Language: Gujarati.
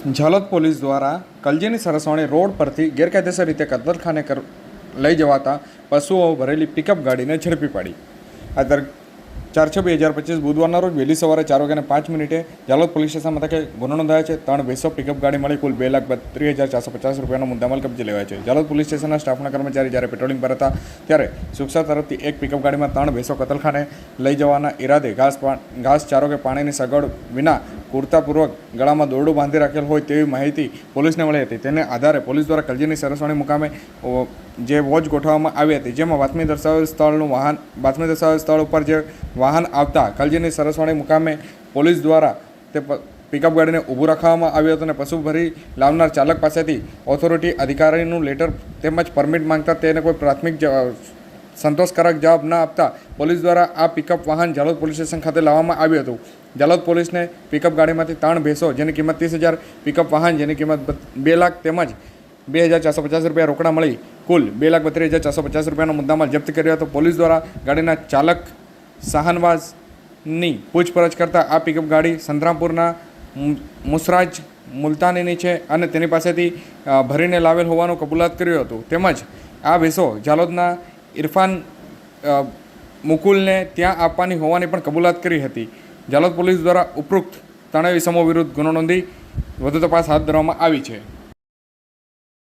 ઝાલોદ પોલીસ દ્વારા કલજીની સરસવાણી રોડ પરથી ગેરકાયદેસર રીતે કતલખાને કર લઈ જવાતા પશુઓ ભરેલી પિકઅપ ગાડીને ઝડપી પાડી. આ દર ચાર છ બે હજાર પચીસ બુધવારના રોજ વહેલી સવારે ચાર વાગ્યાને પાંચ મિનિટે જાલોદ પોલીસ સ્ટેશન મથકે ગુનો નોંધાયો છે. ત્રણ બેસો પિકઅપ ગાડી મળી, કુલ બે લાખ બત્રીસ હજાર ચારસો પચાસ રૂપિયાનો મુદ્દામાલ કબજે લેવાય છે. જાલોદ પોલીસ સ્ટેશનના સ્ટાફના કર્મચારી જ્યારે પેટ્રોલિંગ પર હતા, ત્યારે સુક્ષા તરફથી એક પિકઅપ ગાડીમાં ત્રણ ભેંસો કતલખાને લઈ જવાના ઈરાદે ઘાસ ઘાસ ચારો કે પાણીની સગવડ વિના કુર્તાપૂર્વક ગળામાં દોરડું બાંધી રાખેલ હોય તેવી માહિતી પોલીસને મળી હતી. તેને આધારે પોલીસ દ્વારા કલજીની સરસવાણી મુકામે જે વોચ ગોઠવવામાં આવી હતી, જેમાં બાતમી દર્શાવેલ સ્થળનું વાહન, બાતમી દર્શાવેલ સ્થળ ઉપર જે વાહન આવતા કલજીની સરસવાણી મુકામે પોલીસ દ્વારા તે પિકઅપ ગાડીને ઊભું રાખવામાં આવ્યું હતું અને પશુ ભરી લાવનાર ચાલક પાસેથી ઓથોરિટી અધિકારીનું લેટર તેમજ પરમિટ માંગતા તેને કોઈ પ્રાથમિક સંતોષકારક જવાબ ન આપતા પોલીસ દ્વારા આ પિકઅપ વાહન જાલોદ પોલીસ સ્ટેશન ખાતે લાવવામાં આવ્યું હતું. જાલોદ પોલીસને પિકઅપ ગાડીમાંથી ત્રણ ભેંસો જેની કિંમત ત્રીસ હજાર પિકઅપ વાહન જેની કિંમત બે લાખ તેમજ બે હજાર ચારસો પચાસ રૂપિયા રોકડા મળી. કુલ બે લાખ બત્રીસ હજાર ચારસો પચાસ રૂપિયાનો મુદ્દામાલ જપ્ત કર્યો હતો. પોલીસ દ્વારા ગાડીના ચાલક શાહનવાઝની પૂછપરછ કરતાં આ પિકઅપ ગાડી સંતરામપુરના મુસરાજ મુલતાનીની છે અને તેની પાસેથી ભરીને લાવેલ હોવાનું કબૂલાત કર્યું હતું. તેમજ આ વિશો જાલોદના ઇરફાન મુકુલને ત્યાં આપવાની હોવાની પણ કબૂલાત કરી હતી. જાલોદ પોલીસ દ્વારા ઉપરોક્ત ત્રણેય ઇસમો વિરુદ્ધ ગુનો નોંધી વધુ તપાસ હાથ ધરવામાં આવી છે.